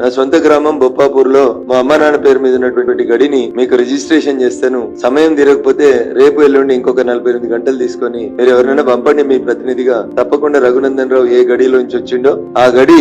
నా సొంత గ్రామం బొప్పాపూర్లో మా అమ్మ నాన్న పేరు మీద ఉన్నటువంటి గడిని మీకు రిజిస్ట్రేషన్ చేస్తాను. సమయం తీరకపోతే రేపు ఎల్లుండి ఇంకొక నలభై ఎనిమిది గంటలు తీసుకొని మీరు ఎవరైనా పంపండి మీ ప్రతినిధిగా. తప్పకుండా రఘునందన్ రావు ఏ గడిలోంచి వచ్చిండో ఆ గడి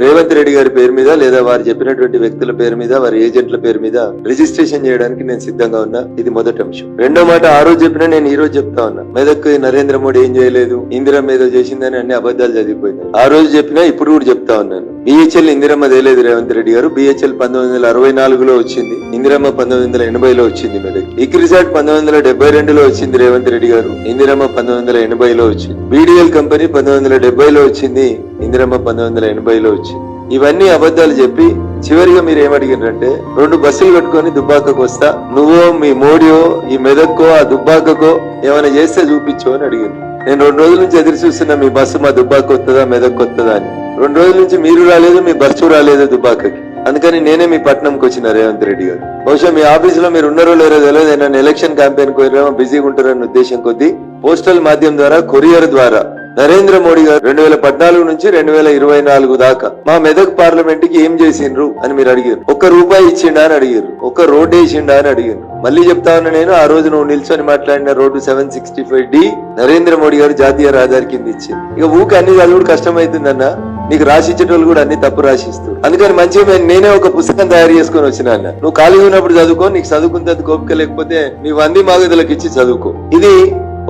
రేవంత్ రెడ్డి గారి పేరు మీద లేదా వారు చెప్పినటువంటి వ్యక్తుల పేరు మీద వారి ఏజెంట్ల పేరు మీద రిజిస్ట్రేషన్ చేయడానికి నేను సిద్ధంగా ఉన్నా. ఇది మొదటి అంశం. రెండో మాట ఆ రోజు చెప్పినా నేను ఈ రోజు చెప్తా ఉన్నా. మెదక్ నరేంద్ర మోడీ ఏం చేయలేదు ఇందిరమ్మ ఏదో చేసిందని అన్ని అబద్దాలు చదివిపోయింది ఆ రోజు చెప్పినా ఇప్పుడు కూడా చెప్తా ఉన్నాను. బిహెచ్ఎల్ ఇందిరమ్మ తేలేదు రేవంత్ రెడ్డి గారు. బిహెచ్ఎల్ పంతొమ్మిది వందల అరవై నాలుగులో వచ్చింది. ఇందిరమ్మ పంతొమ్మిది వందల ఎనభైలో వచ్చింది మెదక్. ఇక్రిసాట్ పంతొమ్మిది వందల డెబ్బై రెండులో వచ్చింది రేవంత్ రెడ్డి గారు. ఇందిరమ్మ పంతొమ్మిది వందల ఎనభైలో వచ్చింది. బీడీఎల్ కంపెనీ పంతొమ్మిది వందల డెబ్బైలో వచ్చింది. ఇందిరమ్మ పంతొమ్మిది వందల ఎనభైలో వచ్చింది ఇవన్నీ అబద్ధాలు చెప్పి చివరిగా మీరు ఏమడిగినారంటే రెండు బస్సులు కట్టుకొని దుబ్బాకకు వస్తా నువ్వో మీ మోడియో ఈ మెదక్కో ఆ దుబ్బాకకో ఏమైనా చేస్తే చూపించో అని అడిగారు నేను రెండు రోజుల నుంచి ఎదురు చూస్తున్నా మీ బస్సు మా దుబ్బాక వస్తుందా మెదక్ వస్తుందా అని. రెండు రోజుల నుంచి మీరు రాలేదు మీ బస్సు రాలేదు దుబ్బాకకి. అందుకని నేనే మీ పట్నంకి వచ్చిన రేవంత్ రెడ్డి గారు. బహుశా మీ ఆఫీస్లో మీరు ఉన్నారో లేరో తెలియదు నేను ఎలక్షన్ క్యాంపెయిన్ కోరేమో బిజీగా ఉంటారన్న ఉద్దేశం కొద్దీ పోస్టల్ మాధ్యమం ద్వారా కొరియర్ ద్వారా నరేంద్ర మోడీ గారు రెండు వేల పద్నాలుగు నుంచి రెండు వేల ఇరవై నాలుగు దాకా మా మెదక్ పార్లమెంట్కి ఏం చేసిండ్రు అని మీరు అడిగారు. ఒక్క రూపాయి ఇచ్చిండా అని అడిగారు. ఒక్క రోడ్ వేసిండా అని అడిగారు. మళ్ళీ చెప్తా ఉన్నా నేను ఆ రోజు నువ్వు నిల్చొని మాట్లాడిన road seven sixty five D Narendra Modi గారు జాతీయ రహదారి కింద ఇచ్చింది. ఇక ఊకి అన్ని చదువుడు కష్టమైతుందన్న నీకు రాసిచ్చేటోళ్ళు కూడా అన్ని తప్పు రాసిస్తూ అందుకని మంచిగా నేనే ఒక పుస్తకం తయారు చేసుకొని వచ్చిన అన్న. నువ్వు ఖాళీ ఉన్నప్పుడు చదువుకో నీకు చదువుకున్నంత కోపిక లేకపోతే నీ వంది మాగదులకు ఇచ్చి చదువుకో. ఇది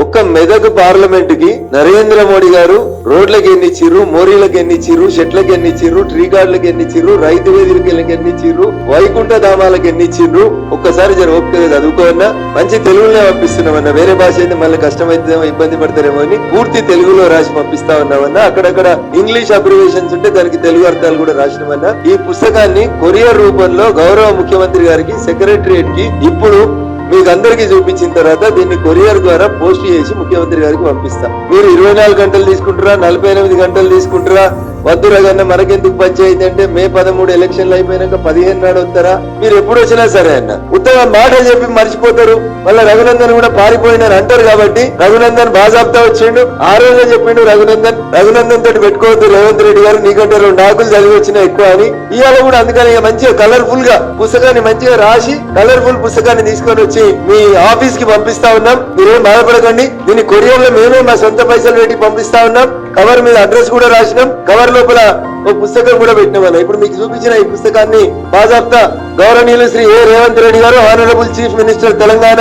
ఒక్క మెదక్ పార్లమెంట్కి నరేంద్ర మోడీ గారు రోడ్లకు ఎన్నిచ్చిర్రు మోరీలకు ఎన్ని ఇచ్చిర్రు చెట్లకు ఎన్ని ఇచ్చిర్రు ట్రీ గార్డులకు ఎన్ని ఇచ్చిర్రు రైతు వేదికలకు ఎన్ని ఇచ్చిర్రు వైకుంఠ ధామాలకు ఎన్ని ఇచ్చిర్రు ఒక్కసారి జర ఓపికగా చదువుకోవన్నా మంచి తెలుగులో పంపిస్తున్నామన్నా వేరే భాష అయితే మళ్ళీ కష్టమైతుందేమో ఇబ్బంది పడతారేమో అని పూర్తి తెలుగులో రాసి పంపిస్తా ఉన్నామన్నా అక్కడక్కడ ఇంగ్లీష్ అబ్రివేషన్స్ ఉంటే దానికి తెలుగు అర్థాలు కూడా రాసినామన్నా. ఈ పుస్తకాన్ని కొరియర్ రూపంలో గౌరవ ముఖ్యమంత్రి గారికి సెక్రటరియట్కి ఇప్పుడు మీకు అందరికీ చూపించిన తర్వాత దీన్ని కొరియర్ ద్వారా పోస్ట్ చేసి ముఖ్యమంత్రి గారికి పంపిస్తా. మీరు ఇరవై నాలుగు గంటలు తీసుకుంటారా నలభై ఎనిమిది గంటలు తీసుకుంటారా? వద్దురా కన్నా మనకెందుకు పంచాయతీ అంటే మే పదమూడు ఎలక్షన్లు అయిపోయినాక పదిహేను నాడు వస్తారా? మీరు ఎప్పుడు వచ్చినా సరే అన్న. ఉత్తమ మాట చెప్పి మర్చిపోతారు. మళ్ళీ రఘునందన్ కూడా పారిపోయినారు అంటారు కాబట్టి రఘునందన్ బాజాబ్తా వచ్చిండు. ఆ రోజే చెప్పిండు రఘునందన్ రఘునందన్ తోటి పెట్టుకోవద్దు రేవంత్ రెడ్డి గారు నీకంటే రెండు ఆకులు చదివి వచ్చినా ఎక్కువ అని. ఇవాళ కూడా అందుకని మంచిగా కలర్ఫుల్గా పుస్తకాన్ని మంచిగా రాసి కలర్ఫుల్ పుస్తకాన్ని తీసుకొని వచ్చి మీ ఆఫీస్కి పంపిస్తా ఉన్నాం. మీరేం బాధపడకండి. దీన్ని కొరియర్లో మేమే మా సొంత పైసలు పెట్టి పంపిస్తా ఉన్నాం. కవర్ మీద అడ్రస్ కూడా రాసినాం. కవర్ లోపల ఒక పుస్తకం కూడా పెట్టిన ఇప్పుడు మీకు చూపించిన ఈ పుస్తకాన్ని బాజాప్తా గౌరవనీయులు శ్రీ ఏ రేవంత్ రెడ్డి గారు honourable chief minister Telangana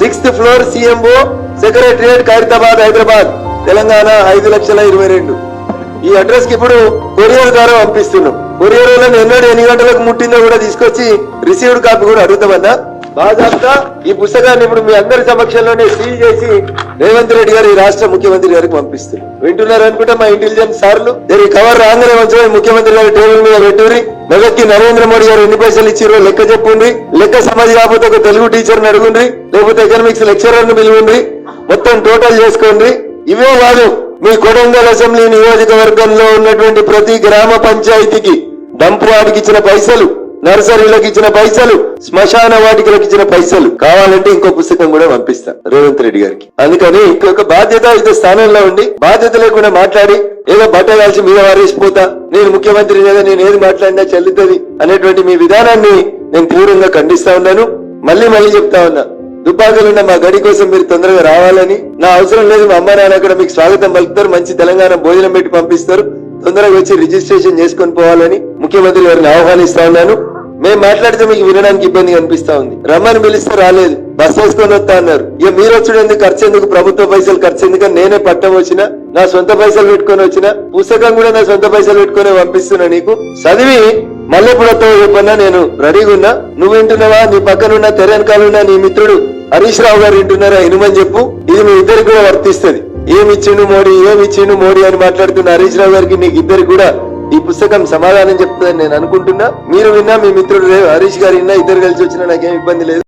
sixth floor CMO secretariat Khairatabad Hyderabad Telangana ఐదు లక్షల ఇరవై రెండు. ఈ అడ్రస్కి ఇప్పుడు కొరియర్ ద్వారా పంపిస్తున్నాం. కొరియర్ వల్ల ఎన్నడూ ఎన్ని గంటలకు ముట్టిందో కూడా తీసుకొచ్చి రిసీవ్డ్ కాపీ కూడా అడుగుతామన్నా బాజాప్తా ఈ పుస్తకాన్ని ఇప్పుడు మీ అందరి సమక్షంలోనే సీల్ చేసి రేవంత్ రెడ్డి గారు ఈ రాష్ట్ర ముఖ్యమంత్రి గారికి పంపిస్తారు వింటున్నారు అనుకుంటే మా ఇంటెలిజెన్స్ సార్లు దీని కవర్ రాగానే మంచిగా ముఖ్యమంత్రి గారి టేబుల్ మీద పెట్టుకుని మెదక్కి నరేంద్ర మోడీ గారు ఎన్ని పైసలు ఇచ్చిరో లెక్క చెప్పుండ్రి. లెక్క సమాధి కాకపోతే ఒక తెలుగు టీచర్ అడుగుండ్రి. లేకపోతే ఎకనామిక్స్ లెక్చరర్ను పిలువుండ్రి. మొత్తం టోటల్ చేసుకోండి ఇవే కాదు మీ కొడంగల్ అసెంబ్లీ నియోజకవర్గంలో ఉన్నటువంటి ప్రతి గ్రామ పంచాయతీకి డంప్ వాడికి ఇచ్చిన పైసలు. నర్సరీలకు ఇచ్చిన పైసలు శ్మశాన వాటికలకు ఇచ్చిన పైసలు కావాలంటే ఇంకో పుస్తకం కూడా పంపిస్తా రేవంత్ రెడ్డి గారికి. అందుకని ఇంకొక బాధ్యత స్థానంలో ఉండి బాధ్యత లేకుండా మాట్లాడి ఏదో బట్ట కాల్చి మీద వారేసిపోతా నేను ముఖ్యమంత్రి లేదా నేను ఏది మాట్లాడినా చెల్లుతుంది అనేటువంటి మీ విధానాన్ని నేను తీవ్రంగా ఖండిస్తా ఉన్నాను. మళ్ళీ మళ్ళీ చెప్తా ఉన్నా దుబ్బాకలున్న మా గడి కోసం మీరు తొందరగా రావాలని నా అవసరం లేదు మా అమ్మ నాన్న కూడా మీకు స్వాగతం పలుకుతారు మంచి తెలంగాణ భోజనం పెట్టి పంపిస్తారు తొందరగా వచ్చి రిజిస్ట్రేషన్ చేసుకొని పోవాలని ముఖ్యమంత్రి గారిని ఆహ్వానిస్తా ఉన్నాను. మేము మాట్లాడితే మీకు వినడానికి ఇబ్బంది అనిపిస్తా ఉంది. రమ్మని పిలిస్తే రాలేదు. బస్ వేసుకొని వస్తా అన్నారు. ఇక మీరు వచ్చుడు ఎందుకు ఖర్చు ఎందుకు? ప్రభుత్వ పైసలు ఖర్చు ఎందుకు నేనే పట్టం వచ్చిన నా సొంత పైసలు పెట్టుకొని వచ్చిన పుస్తకం కూడా నా సొంత పైసలు పెట్టుకొని పంపిస్తున్నా నీకు. చదివి మళ్ళీ ఎప్పుడు చెప్పన్నా నేను రెడీగా ఉన్నా. నువ్వు వింటున్నావా? నీ పక్కనున్న తెరనకాలున్న నీ మిత్రుడు హరీష్ రావు గారు వింటున్నారా? ఇనుమని చెప్పు. ఇది మీ ఇద్దరికి కూడా వర్తిస్తుంది. ఏమి ఇచ్చిండు మోడీ? ఏమి ఇచ్చిండు మోడీ అని మాట్లాడుతున్న హరీష్ రావు గారికి నీకు ఇద్దరికి కూడా ఈ పుస్తకం సమాధానం చెప్తుందని నేను అనుకుంటున్నా. మీరు విన్నా మీ మిత్రుడు హరీష్ గారు విన్నా ఇద్దరు కలిసి వచ్చినా నాకేం ఇబ్బంది లేదు.